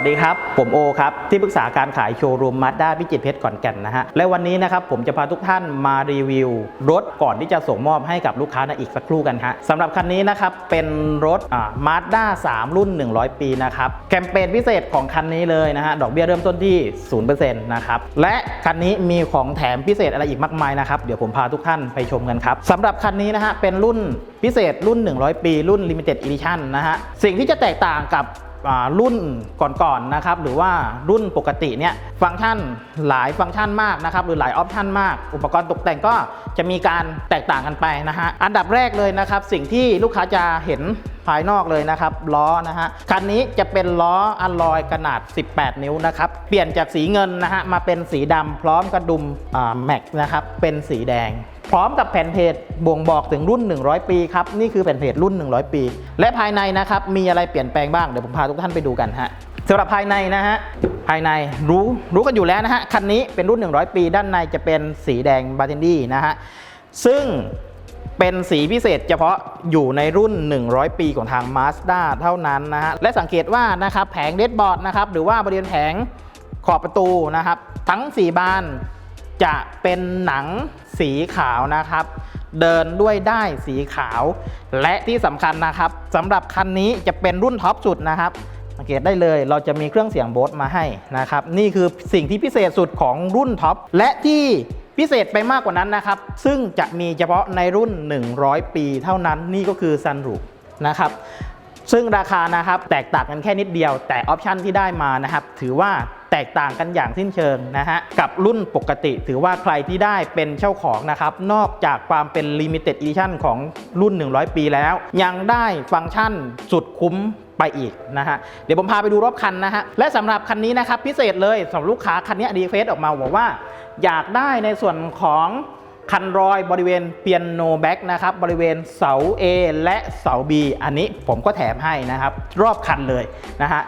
วัสดีครับ ผมโอครับ ที่ปรึกษาการขายโชว์รูมมาด้าพิจิตรเพชรก่อนแก่นนะฮะ และวันนี้นะครับผมจะพาทุกท่านมารีวิว รถก่อนที่จะส่งมอบให้กับลูกค้าในอีกสักครู่กันฮะสำหรับคันนี้นะครับ เป็นรถมาด้า3 รุ่น 100 ปีนะครับ แคมเปญพิเศษของคันนี้เลยนะฮะ ดอกเบี้ยเริ่มต้นที่ 0%นะครับ และคันนี้มีของแถมพิเศษอะไรอีกมากมายนะครับ เดี๋ยวผมพาทุกท่านไปชมกันครับสำหรับคันนี้นะฮะ เป็นรุ่นพิเศษรุ่น 100 ปี รุ่น Limited Edition นะฮะ สิ่งที่จะแตกต่างกับ รุ่นก่อนๆนะครับหรือว่ารุ่นปกติเนี่ยฟังก์ชันหลายฟังก์ชันมากนะครับหรือหลายออปชันมาก อุปกรณ์ตกแต่งก็จะมีการแตกต่างกันไปนะฮะอันดับแรกเลยนะครับ สิ่งที่ลูกค้าจะเห็นภายนอกเลยนะครับล้อนะฮะคันนี้จะเป็นล้ออัลลอยขนาด 18 นิ้วนะครับเปลี่ยนจากสีเงินนะฮะมาเป็นสีดำพร้อมกระดุมแม็กนะครับเป็นสีแดง พร้อมกับแผ่นเพจบ่งบอกถึงรุ่น 100 ปีครับ นี่คือแผ่นเพจรุ่น 100 ปี และภายในนะครับ มีอะไรเปลี่ยนแปลงบ้าง เดี๋ยวผมพาทุกท่านไปดูกันฮะสำหรับภายในนะฮะ ภายในรู้รู้กันอยู่แล้วนะฮะ คันนี้เป็นรุ่น 100 ปี ด้านในจะเป็นสีแดงบาร์เทนดี้นะฮะ ซึ่งเป็นสีพิเศษเฉพาะอยู่ในรุ่น 100 ปีของทาง Mazda เท่านั้นนะฮะ และสังเกตว่านะครับแผงเดดบอร์ดนะครับหรือว่าบริเวณแผงขอบประตูนะครับ ทั้ง 4 บาน จะเป็นหนังสีขาวนะครับ เดินด้วยได้สีขาว และที่สำคัญนะครับสำหรับคันนี้จะเป็นรุ่นท็อปสุดนะครับสังเกตได้เลยเราจะมีเครื่องเสียงโบสมาให้นะครับ นี่คือสิ่งที่พิเศษสุดของรุ่นท็อปและที่พิเศษไปมากกว่านั้นนะครับ ซึ่งจะมีเฉพาะในรุ่น 100 ปีเท่านั้นนี่ก็คือซันรูนะครับซึ่งราคานะครับแตกต่างกันแค่นิดเดียว แต่ออปชันที่ได้มานะครับ ถือว่า แตกต่างกันอย่างสิ้นเชิงนะฮะกับรุ่นปกติ ถือว่าใครที่ได้เป็นเจ้าของนะครับนอกจากความเป็น Limited Edition ของรุ่น 100 ปีแล้ว ยังได้ฟังก์ชันสุดคุ้มไปอีกนะฮะ เดี๋ยวผมพาไปดูรอบคันนะฮะ และสำหรับคันนี้นะครับพิเศษเลยสำหรับลูกค้าคันนี้ดีเฟสออกมาบอกว่า อยากได้ในส่วนของคันรอยบริเวณเปียโนแบ็กนะครับบริเวณเสา A และเสา B อันนี้ผมก็แถมให้นะครับ รอบคันเลยนะฮะ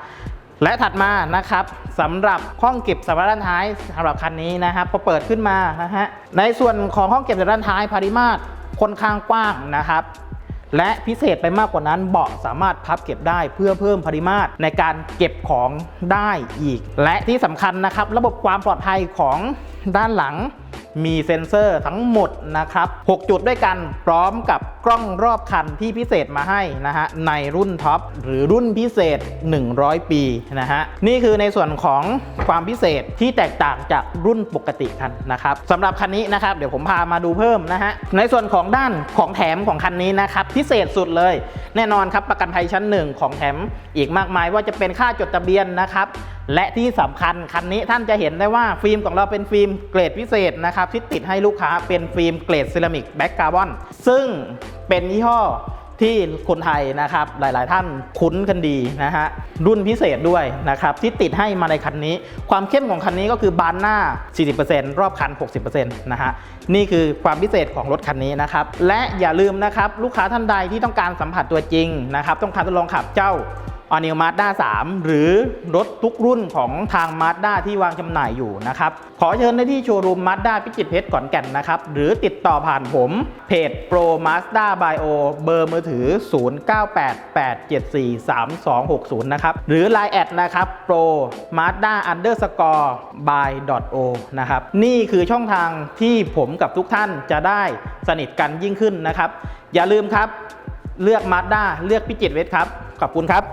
และถัดมานะครับสำหรับห้องเก็บสัมภาระท้ายสำหรับคันนี้นะครับพอเปิดขึ้นมานะฮะในส่วนของห้องเก็บสัมภาระด้านท้ายปริมาตรค่อนข้างกว้างนะครับ และพิเศษไปมากกว่านั้นเบาะสามารถพับเก็บได้เพื่อเพิ่มปริมาตรในการเก็บของได้อีก และที่สำคัญนะครับ ระบบความปลอดภัยของด้านหลัง มีเซ็นเซอร์ทั้งหมดนะครับ 6 จุดด้วยกันพร้อมกับกล้องรอบคันที่พิเศษมาให้นะฮะในรุ่นท็อปหรือรุ่นพิเศษ 100 ปีนะฮะนี่คือในส่วนของความพิเศษที่แตกต่างจากรุ่นปกติกันนะครับสำหรับคันนี้นะครับเดี๋ยวผมพามาดูเพิ่มนะฮะในส่วนของด้านของแถมของคันนี้นะครับพิเศษสุดเลย แน่นอนครับประกันภัยชั้นหนึ่งของแถมอีกมากมายว่าจะเป็นค่าจดทะเบียนนะครับ และที่สำคัญคันนี้ท่านจะเห็นได้ว่าฟิล์มของเราเป็นฟิล์มเกรดพิเศษนะครับที่ติดให้ลูกค้าเป็นฟิล์มเกรดเซรามิกแบ็กคาร์บอนซึ่งเป็นยี่ห้อที่คนไทยนะครับหลาย ๆ ท่านคุ้นกันดีนะฮะรุ่นพิเศษด้วยนะครับที่ติดให้มาในคันนี้ ความเข้มของคันนี้ก็คือบานหน้า 40%รอบคัน 60%นะฮะนี่คือความพิเศษของรถคันนี้นะครับและอย่าลืมนะครับลูกค้าท่านใดที่ต้องการสัมผัสตัวจริงนะครับต้องการทดลองขับเจ้า ออนิวมา z ด้า3หรือรถทุกรุ่นของทางมา z ด้าที่วางจำหน่ายอยู่นะครับ ขอเชิญได้ที่โชว์รูมมา z ด้าพิจิตรเพชรก่อนแก่นนะครับ หรือติดต่อผ่านผมเพจ Pro Mazda by O เบอร์มือถือ 0988743260 นะครับ หรือ Line แอดนะครับ Pro Mazda underscore by o นะครับ นี่คือช่องทางที่ผมกับทุกท่านจะได้สนิทกันยิ่งขึ้นนะครับ อย่าลืมครับเลือก Mazda เลือกพิจิตรเพชรครับ ขอบคุณครับ